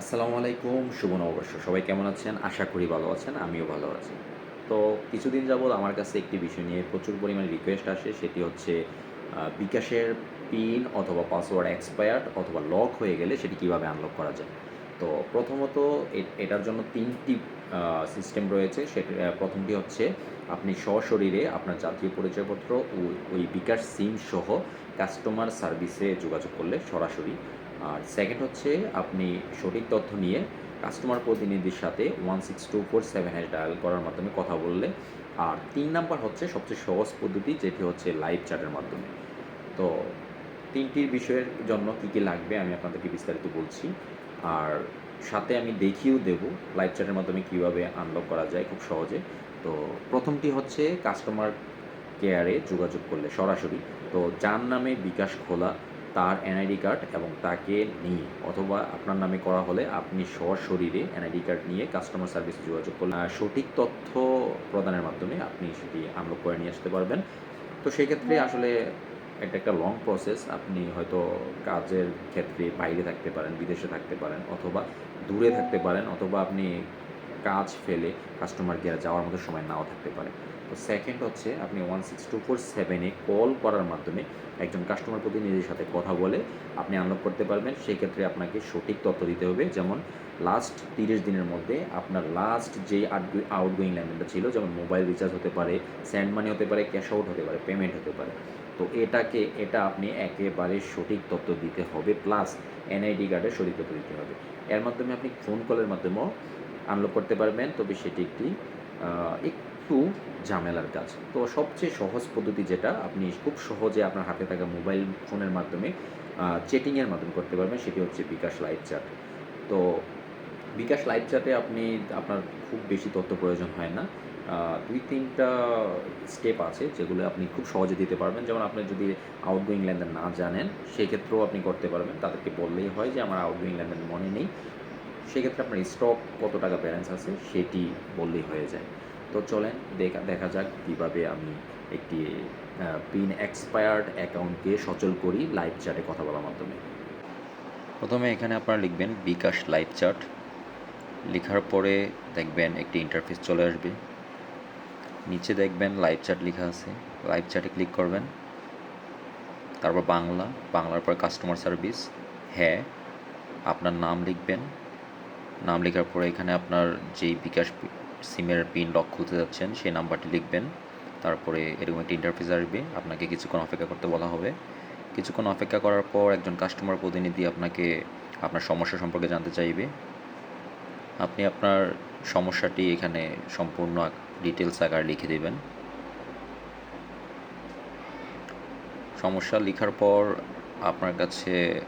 আসসালামু আলাইকুম, শুভ নববর্ষ। সবাই কেমন আছেন? আশা করি ভালো আছেন, আমিও ভালো আছি। তো কিছুদিন যাবৎ আমার কাছে একটি বিষয় নিয়ে প্রচুর পরিমাণে রিকোয়েস্ট আসে, সেটি হচ্ছে বিকাশের পিন অথবা পাসওয়ার্ড এক্সপায়ার্ড অথবা লক হয়ে গেলে সেটি কীভাবে আনলক করা যায়। তো প্রথমত এটার জন্য তিনটি সিস্টেম রয়েছে। সেটি প্রথমটি হচ্ছে, আপনি সশরীরে আপনার জাতীয় পরিচয়পত্র ওই বিকাশ সিম সহ কাস্টমার সার্ভিসে যোগাযোগ করলে সরাসরি আর সেকেন্ড হচ্ছে আপনি সঠিক তথ্য নিয়ে কাস্টমার প্রতিনিধির সাথে one six two four seven hash dial করার মাধ্যমে কথা বললে। আর তিন নাম্বার হচ্ছে সবচেয়ে সহজ পদ্ধতি, যেটি হচ্ছে লাইভ চ্যাটের মাধ্যমে। তো তিনটির বিষয়ের জন্য কী কী লাগবে আমি আপনাদেরকে বিস্তারিত বলছি। আর সাথে আমি দেখিয়েও দেব লাইভ চ্যাটের মাধ্যমে কীভাবে আনলক করা যায় খুব সহজে। তো প্রথমটি হচ্ছে কাস্টমার কেয়ারে যোগাযোগ করলে সরাসরি। তো যার নামে বিকাশ খোলা তার এনআইডি কার্ড এবং তাকে নিয়ে অথবা আপনার নামে করা হলে আপনি সশরীরে এনআইডি কার্ড নিয়ে কাস্টমার সার্ভিসে যোগাযোগ করলে সঠিক তথ্য প্রদানের মাধ্যমে আপনি সেটি আনলক করে নিয়ে আসতে পারবেন। তো সেই ক্ষেত্রে আসলে এটা একটা লং প্রসেস আপনি হয়তো কাজের ক্ষেত্রে বাইরে থাকতে পারেন বিদেশে থাকতে পারেন অথবা দূরে থাকতে পারেন অথবা আপনি কাজ ফেলে কাস্টমার কেয়ার যাওয়ার মতো সময় নাও থাকতে পারে। তো সেকেন্ড হচ্ছে আপনি ওয়ান সিক্স টু ফোর সেভেনে কল করার মাধ্যমে একজন কাস্টমার প্রতিনিধির সাথে কথা বলে আপনি আনলক করতে পারবেন। সেই ক্ষেত্রে আপনাকে সঠিক তথ্য দিতে হবে। যেমন লাস্ট তিরিশ দিনের মধ্যে আপনার লাস্ট যে আউটগোয়িং লেনদেনটা ছিল, যেমন মোবাইল রিচার্জ হতে পারে স্যান্ড মানি হতে পারে ক্যাশ আউট হতে পারে পেমেন্ট হতে পারে। তো এটাকে, এটা আপনি একেবারে সঠিক তথ্য দিতে হবে। প্লাস এনআইডি কার্ডের সঠিক তথ্য দিতে হবে। এর মাধ্যমে আপনি ফোন কলের মাধ্যমেও আনলক করতে পারবেন। তবে সেটি একটি একটু ঝামেলার কাজ। তো সবচেয়ে সহজ পদ্ধতি যেটা, আপনি খুব সহজে আপনার হাতে থাকা মোবাইল ফোনের মাধ্যমে চেটিংয়ের মাধ্যমে করতে পারবেন, সেটি হচ্ছে বিকাশ লাইভ চ্যাট। তো বিকাশ লাইভ চ্যাটে আপনি, আপনার খুব বেশি তথ্য প্রয়োজন হয় না। দুই তিনটা স্টেপ আছে যেগুলো আপনি খুব সহজে দিতে পারবেন। যেমন আপনি যদি আউটগোয়িং লেনদেন না জানেন, সেক্ষেত্রেও আপনি করতে পারবেন। তাদেরকে বললেই হয় যে, আমার আউটগোয়িং লেনদেন মনে নেই। সেক্ষেত্রে আপনার স্টক কত টাকা ব্যালেন্স আছে, সেটি বললেই হয়ে যায়। তো চলেন, দেখা দেখা যাক কীভাবে আমি একটি পিন এক্সপায়ার্ড অ্যাকাউন্টকে সচল করি লাইভ চ্যাটে কথা বলার মাধ্যমে। প্রথমে এখানে আপনারা লিখবেন বিকাশ লাইভ চার্ট লেখার পরে দেখবেন একটি ইন্টারফেস চলে আসবে। নিচে দেখবেন লাইভ চ্যাট লেখা আছে। লাইভ চ্যাটে ক্লিক করবেন। তারপর বাংলা, বাংলার পর কাস্টমার সার্ভিস হ্যাঁ আপনার নাম লিখবেন। নাম লেখার পরে এখানে আপনার যেই বিকাশ সিমের পিন লক খুলতে যাচ্ছেন, সেই নাম্বারটি লিখবেন। তারপরে এরকম একটি ইন্টারফেস আসবে। আপনাকে কিছুক্ষণ অপেক্ষা করতে বলা হবে। কিছুক্ষণ অপেক্ষা করার পর একজন কাস্টমার প্রতিনিধি আপনাকে আপনার সমস্যা সম্পর্কে জানতে চাইবে। আপনি আপনার সমস্যাটি এখানে সম্পূর্ণ ডিটেলস আকার লিখে দেবেন। সমস্যা লেখার পর আপনার কাছে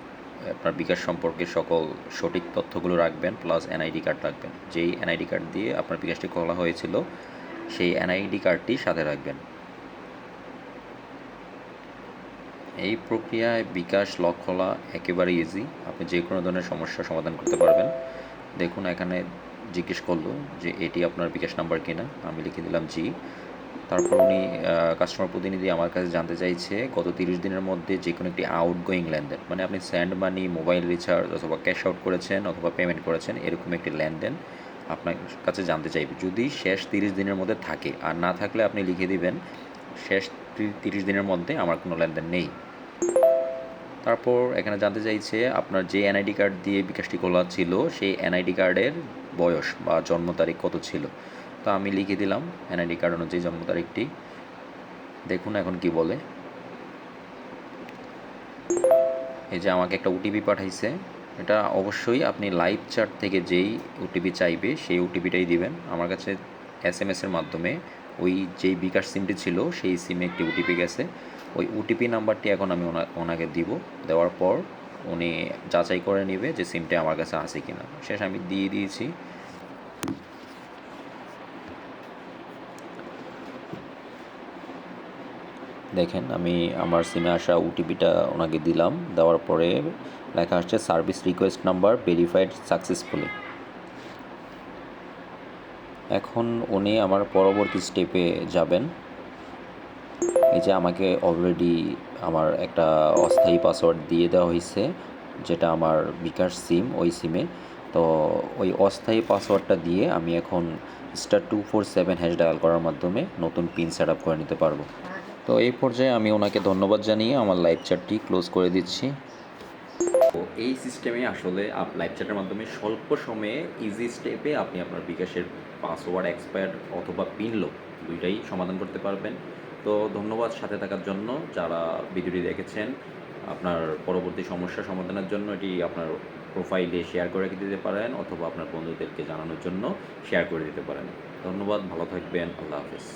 আপনার বিকাশ সম্পর্কে সকল সঠিক তথ্যগুলো রাখবেন প্লাস এনআইডি কার্ড রাখবেন। যেই এনআইডি কার্ড দিয়ে আপনার বিকাশটি খোলা হয়েছিল, সেই এনআইডি কার্ডটি সাথে রাখবেন। এই প্রক্রিয়ায় বিকাশ লক খোলা একেবারে ইজি আপনি যে কোনো ধরনের সমস্যার সমাধান করতে পারবেন। দেখুন, এখানে জিজ্ঞেস করল যে, এটি আপনার বিকাশ নাম্বার কিনা? আমি লিখে দিলাম জি তারপর উনি কাস্টমার প্রতিনিধি আমার কাছে জানতে চাইছে, গত তিরিশ দিনের মধ্যে যে কোনো একটি আউটগোয়িং লেনদেন মানে আপনি স্যান্ড মানি মোবাইল রিচার্জ অথবা ক্যাশ আউট করেছেন অথবা পেমেন্ট করেছেন, এরকম একটি লেনদেন আপনার কাছে জানতে চাইবে। যদি শেষ তিরিশ দিনের মধ্যে থাকে, আর না থাকলে আপনি লিখে দিবেন, শেষ তিরিশ দিনের মধ্যে আমার কোনো লেনদেন নেই। তারপর এখানে জানতে চাইছে, আপনার যে এনআইডি কার্ড দিয়ে বিকাশটি খোলা ছিল, সেই এনআইডি কার্ডের বয়স বা জন্ম তারিখ কত ছিল? তো আমি লিখে দিলাম এনআইডি কার্ড অনুযায়ী জন্ম তারিখটি। দেখুন এখন কি বলে। এই যে আমাকে একটা ওটিপি পাঠাইছে, এটা অবশ্যই আপনি লাইভ চার্ট থেকে যেই ওটিপি চাইবে, সেই ওটিপিটাই দিবেন। আমার কাছে এস এম এসের মাধ্যমে ওই যেই বিকাশ সিমটি ছিল, সেই সিমে একটি ওটিপি গেছে। ওই ওটিপি নাম্বারটি এখন আমি ওনা ওনাকে দিব। দেওয়ার পর উনি যাচাই করে নেবে যে সিমটি আমার কাছে আছে কিনা। শেষ আমি দিয়ে দিয়েছি। দেখেন, আমি আমার সিমে আসা ওটিপিটা ওনাকে দিলাম, দেওয়ার পরে লেখা আসছে service request number verified successfully এখন উনি আমার পরবর্তী স্টেপে যাবেন। এই যে আমাকে অলরেডি আমার একটা অস্থায়ী পাসওয়ার্ড দিয়ে দেওয়া হয়েছে যেটা আমার বিকাশ সিম ওই সিমে তো ওই অস্থায়ী পাসওয়ার্ডটা দিয়ে আমি এখন star two four seven hash dial করার মাধ্যমে নতুন পিন সেট আপ করে নিতে পারব। তো এই পর্যায়ে আমি ওনাকে ধন্যবাদ জানিয়ে আমার লাইভ চ্যাটটি ক্লোজ করে দিচ্ছি। তো এই সিস্টেমে আসলে আপ লাইভ চ্যাটের মাধ্যমে স্বল্প সময়ে ইজি স্টেপে আপনি আপনার বিকাশের পাসওয়ার্ড এক্সপায়ার অথবা পিন লোক দুইটাই সমাধান করতে পারবেন। তো ধন্যবাদ সাথে থাকার জন্য যারা ভিডিওটি দেখেছেন, আপনার পরবর্তী সমস্যা সমাধানের জন্য এটি আপনার প্রোফাইলে শেয়ার করে দিতে পারেন অথবা আপনার বন্ধুদেরকে জানানোর জন্য শেয়ার করে দিতে পারেন। ধন্যবাদ, ভালো থাকবেন, আল্লাহ হাফেজ।